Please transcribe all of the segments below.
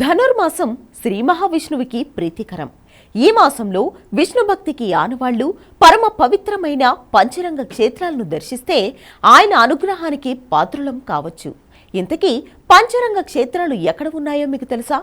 ధనుర్మాసం శ్రీ మహావిష్ణువుకి ప్రీతికరం. ఈ మాసంలో విష్ణు భక్తికి ఆనవాళ్ళు పరమ పవిత్రమైన పంచరంగ క్షేత్రాలను దర్శిస్తే ఆయన అనుగ్రహానికి పాత్రులం కావచ్చు. ఇంతకీ పంచరంగ క్షేత్రాలు ఎక్కడ ఉన్నాయో మీకు తెలుసా?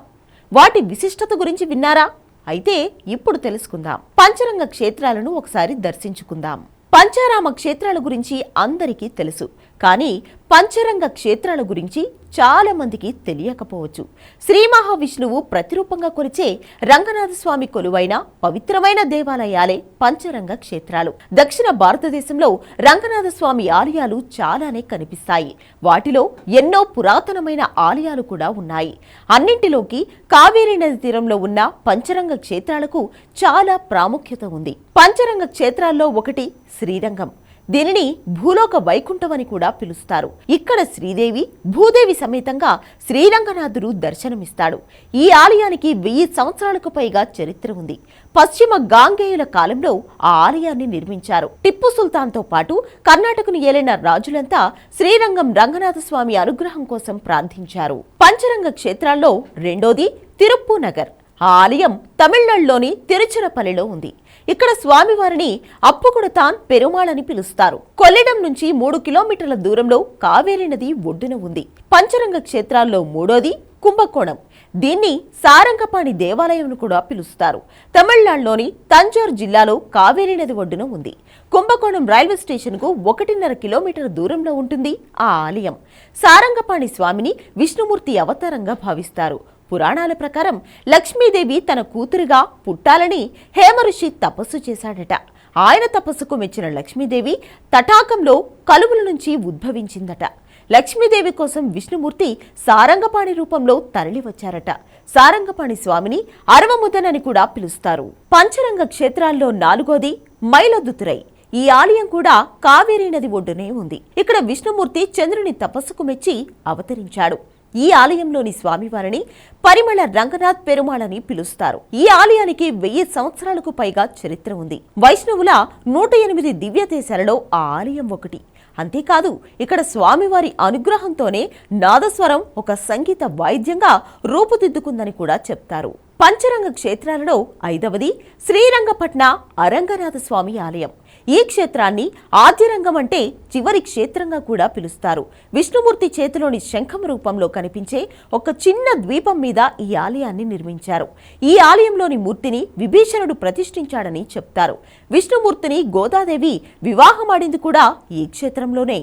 వాటి విశిష్టత గురించి విన్నారా? అయితే ఇప్పుడు తెలుసుకుందాం. పంచరంగ క్షేత్రాలను ఒకసారి దర్శించుకుందాం. పంచారామ క్షేత్రాల గురించి అందరికీ తెలుసు. కానీ పంచరంగ క్షేత్రాల గురించి చాలా మందికి తెలియకపోవచ్చు. శ్రీ మహావిష్ణువు ప్రతిరూపంగా కొలిచే రంగనాథస్వామి కొలువైన పవిత్రమైన దేవాలయాలే పంచరంగ క్షేత్రాలు. దక్షిణ భారతదేశంలో రంగనాథస్వామి ఆలయాలు చాలానే కనిపిస్తాయి. వాటిలో ఎన్నో పురాతనమైన ఆలయాలు కూడా ఉన్నాయి. అన్నింటిలోకి కావేరీ నది తీరంలో ఉన్న పంచరంగ క్షేత్రాలకు చాలా ప్రాముఖ్యత ఉంది. పంచరంగ క్షేత్రాల్లో ఒకటి శ్రీరంగం. దీనిని భూలోక వైకుంఠం అని కూడా పిలుస్తారు. ఇక్కడ శ్రీదేవి భూదేవి సమేతంగా శ్రీరంగనాథుడు దర్శనమిస్తాడు. ఈ ఆలయానికి వెయ్యి సంవత్సరాలకు పైగా చరిత్ర ఉంది. పశ్చిమ గాంగేయుల కాలంలో ఆ ఆలయాన్ని నిర్మించారు. టిప్పు సుల్తాన్తో పాటు కర్ణాటకను ఏలిన రాజులంతా శ్రీరంగం రంగనాథ స్వామి అనుగ్రహం కోసం ప్రార్థించారు. పంచరంగ క్షేత్రాల్లో రెండోది తిరుప్పు నగర్. ఆ ఆలయం తమిళనాడులోని తిరుచిరపల్లిలో ఉంది. ఇక్కడ స్వామివారిని అప్పుకుడతాన్ పెరుమాళని పిలుస్తారు. కొల్లిడం నుంచి మూడు కిలోమీటర్ల దూరంలో కావేరీ నది ఒడ్డున ఉంది. పంచరంగ క్షేత్రాల్లో మూడోది కుంభకోణం. దీన్ని సారంగపాణి దేవాలయం కూడా పిలుస్తారు. తమిళనాడులోని తంజార్ జిల్లాలో కావేరీ నది ఒడ్డున ఉంది. కుంభకోణం రైల్వే స్టేషన్కు ఒకటిన్నర కిలోమీటర్ దూరంలో ఉంటుంది ఆ ఆలయం. సారంగపాణి స్వామిని విష్ణుమూర్తి అవతారంగా భావిస్తారు. పురాణాల ప్రకారం లక్ష్మీదేవి తన కూతురుగా పుట్టాలని హేమఋషి తపస్సు చేశాడట. ఆయన తపస్సుకు మెచ్చిన లక్ష్మీదేవి తటాకంలో కలువుల నుంచి ఉద్భవించిందట. లక్ష్మీదేవి కోసం విష్ణుమూర్తి సారంగపాణి రూపంలో తరలి వచ్చారట. సారంగపాణి స్వామిని అరవముదనని కూడా పిలుస్తారు. పంచరంగ క్షేత్రాల్లో నాలుగోది మైలదుతురై. ఈ ఆలయం కూడా కావేరీ నది ఒడ్డునే ఉంది. ఇక్కడ విష్ణుమూర్తి చంద్రుని తపస్సుకు మెచ్చి అవతరించాడు. ఈ ఆలయంలోని స్వామివారిని పరిమళ రంగనాథ్ పెరుమాళని పిలుస్తారు. ఈ ఆలయానికి వెయ్యి సంవత్సరాలకు పైగా చరిత్ర ఉంది. వైష్ణవుల నూట ఎనిమిది దివ్యదేశాలలో ఆ ఆలయం ఒకటి. అంతేకాదు ఇక్కడ స్వామివారి అనుగ్రహంతోనే నాదస్వరం ఒక సంగీత వాయిద్యంగా రూపుదిద్దుకుందని కూడా చెప్తారు. పంచరంగ క్షేత్రాలలో ఐదవది శ్రీరంగపట్న అరంగనాథ స్వామి ఆలయం. ఈ క్షేత్రాన్ని ఆద్యరంగం అంటే చివరి క్షేత్రంగా కూడా పిలుస్తారు. విష్ణుమూర్తి చేతిలోని శంఖం రూపంలో కనిపించే ఒక చిన్న ద్వీపం మీద ఈ ఆలయాన్ని నిర్మించారు. ఈ ఆలయంలోని మూర్తిని విభీషణుడు ప్రతిష్ఠించాడని చెప్తారు. విష్ణుమూర్తిని గోదాదేవి వివాహమాడింది కూడా ఈ క్షేత్రంలోనే.